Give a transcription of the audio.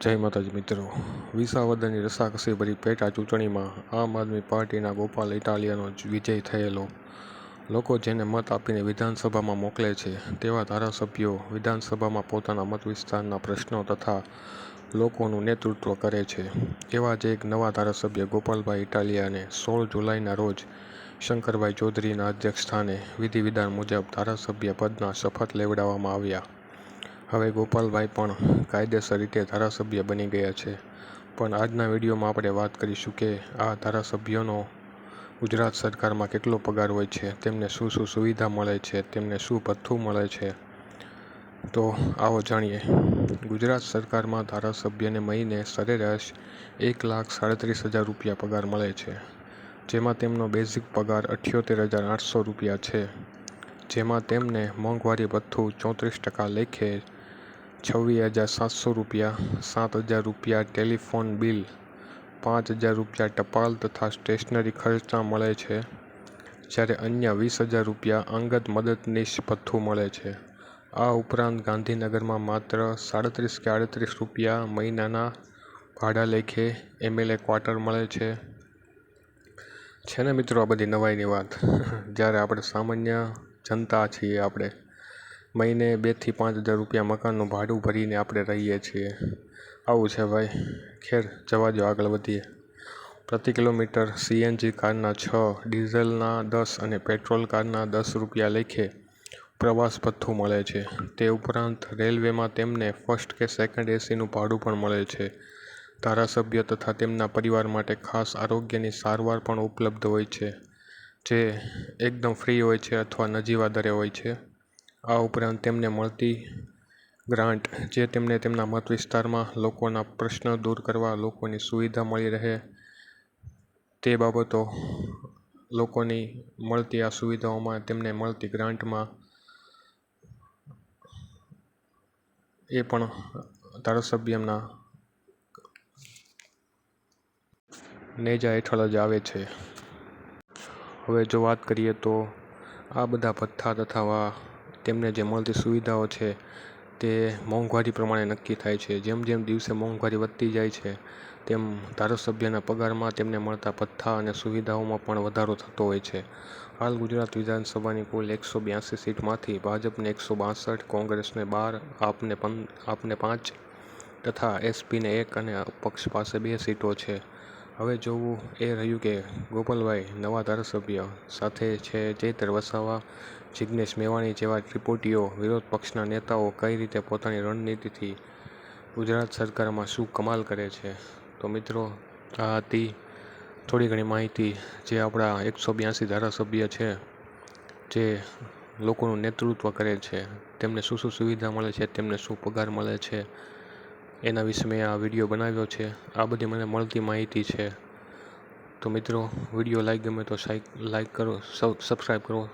જય માતાજી મિત્રો. વિસાવદરની રસાકસી ભરી પેટા ચૂંટણીમાં આમ આદમી પાર્ટીના ગોપાલ ઇટાલિયાનો વિજય થયેલો. લોકો જેને મત આપીને વિધાનસભામાં મોકલે છે, તેવા ધારાસભ્યો વિધાનસભામાં પોતાના મત વિસ્તારના પ્રશ્નો તથા લોકોનું નેતૃત્વ કરે છે. એવા જ એક નવા ધારાસભ્ય ગોપાલભાઈ ઇટાલિયાને સોળ જુલાઈના રોજ શંકરભાઈ ચૌધરીના અધ્યક્ષ સ્થાને વિધિ વિધાન મુજબ ધારાસભ્ય પદના શપથ લેવડાવવામાં આવ્યા. હવે ગોપાલભાઈ પણ કાયદેસર રીતે ધારાસભ્ય બની ગયા છે. પણ આજના વિડીયોમાં આપણે વાત કરીશું કે આ ધારાસભ્યોનો ગુજરાત સરકારમાં કેટલો પગાર હોય છે, તેમને શું શું સુવિધા મળે છે, તેમને શું ભથ્થું મળે છે. તો આવો જાણીએ. ગુજરાત સરકારમાં ધારાસભ્યને મહિને સરેરાશ એક લાખ સાડત્રીસ હજાર રૂપિયા પગાર મળે છે, જેમાં તેમનો બેઝિક પગાર અઠ્યોતેર હજાર આઠસો રૂપિયા છે, જેમાં તેમને મોંઘવારી ભથ્થું ચોત્રીસ ટકા લેખે છવ્વીસ હજાર સાતસો રૂપિયા, સાત હજાર રૂપિયા ટેલિફોન બિલ, પાંચ હજાર રૂપિયા ટપાલ તથા સ્ટેશનરી ખર્ચના મળે છે, જ્યારે અન્ય વીસ હજાર રૂપિયા અંગત મદદનીશ ભથ્થું મળે છે. આ ઉપરાંત ગાંધીનગરમાં માત્ર સાડત્રીસ કે આડત્રીસ રૂપિયા મહિનાના ભાડા લેખે એમએલએ ક્વાર્ટર મળે છે. છે ને મિત્રો આ બધી નવાઈની વાત? જ્યારે આપણે સામાન્ય જનતા છીએ આપણે. મહિને બેથી પાંચ હજાર રૂપિયા મકાનનું ભાડું ભરીને આપણે રહીએ છીએ. આવું છે ભાઈ. ખેર, જવા દો આગળ વધીએ. પ્રતિ કિલોમીટર સીએનજી કારના છ, ડીઝલના દસ અને પેટ્રોલ કારના દસ રૂપિયા લેખે પ્રવાસ ભથ્થું મળે છે. તે ઉપરાંત રેલવેમાં તેમને ફર્સ્ટ કે સેકન્ડ એસીનું ભાડું પણ મળે છે. ધારાસભ્ય તથા તેમના પરિવાર માટે ખાસ આરોગ્યની સારવાર પણ ઉપલબ્ધ હોય છે. જે એકદમ ફ્રી હોય છે અથવા નજીવા દરે હોય છે. આ ઉપરાંત તેમને મળતી ગ્રાન્ટ જે તેમને તેમના મત વિસ્તારમાં લોકોના પ્રશ્ન દૂર કરવા, લોકોની સુવિધા મળી રહે તે બાબતો લોકોની મળતી આ સુવિધાઓમાં તેમને મળતી ગ્રાન્ટમાં એ પણ ધારાસભ્યના નેજા હેઠળ જ આવે છે. હવે જો વાત કરીએ તો આ બધા ભથ્થા તથા તેમને જે મળતી સુવિધાઓ છે તે મોંઘવારી પ્રમાણે નક્કી થાય છે. જેમ જેમ દિવસે મોંઘવારી વધતી જાય છે, તેમ ધારાસભ્યના પગારમાં તેમને મળતા ભથ્થા અને સુવિધાઓમાં પણ વધારો થતો હોય છે. હાલ ગુજરાત વિધાનસભાની કુલ એકસો બ્યાસી સીટમાંથી ભાજપને એકસો બાસઠ, કોંગ્રેસને બાર, આપને પં, આપને પાંચ તથા એસપીને એક અને પક્ષ પાસે બે સીટો છે. હવે જોવું એ રહ્યું કે ગોપાલભાઈ નવા ધારાસભ્ય સાથે છે ચૈતર વસાવા જિજ્ઞેશ મેવાણી જેવા ત્રિપુટીઓ વિરોધ પક્ષના નેતાઓ કઈ રીતે પોતાની રણનીતિથી ગુજરાત સરકારમાં શું કમાલ કરે છે? તો મિત્રો, આ હતી થોડી ઘણી માહિતી જે આપણા એકસો બ્યાસી ધારાસભ્ય છે જે લોકોનું નેતૃત્વ કરે છે. તેમને શું શું સુવિધા મળે છે? તેમને શું પગાર મળે છે? એના વિશે મેં આ વીડિયો બનાવ્યો છે. આ બધી મને મળતી માહિતી છે. તો મિત્રો, વીડિયો લાઈક ગમે તો લાઈક કરો સબસ્ક્રાઈબ કરો.